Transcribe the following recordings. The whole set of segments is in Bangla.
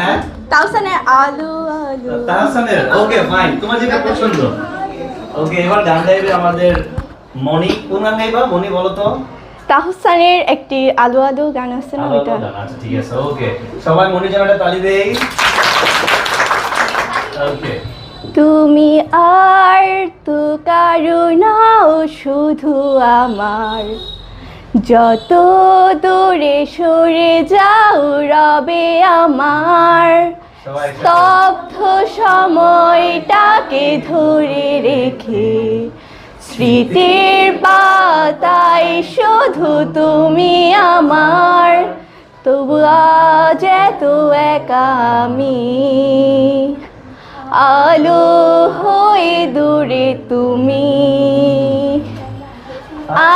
হ্যাঁ তাওসানের আলু আলু। তাহসানের ওকে ফাইন তোমার যেটা পছন্দ। ওকে এবার গান গাইবে আমাদের মনি কোন গান গাইবা? মনি বলো তো। তাহসানের একটি আলু আলু গান আছে না ওইটা? আচ্ছা ঠিক আছে ওকে সবাই জন্য তালি দেই। ওকে তুমি আর তো কারুণাও শুধু আমার। যত দূরে সরে যাও রবে আমার। স্তব্ধ সময়টাকে ধরে রেখে স্মৃতির পাতায় শুধু তুমি আমার। তবু আজ এত একা আমি। আলো হয়ে দূরে তুমি। আমি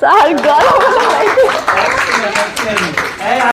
স্যার গরম Excellent, excellent. এই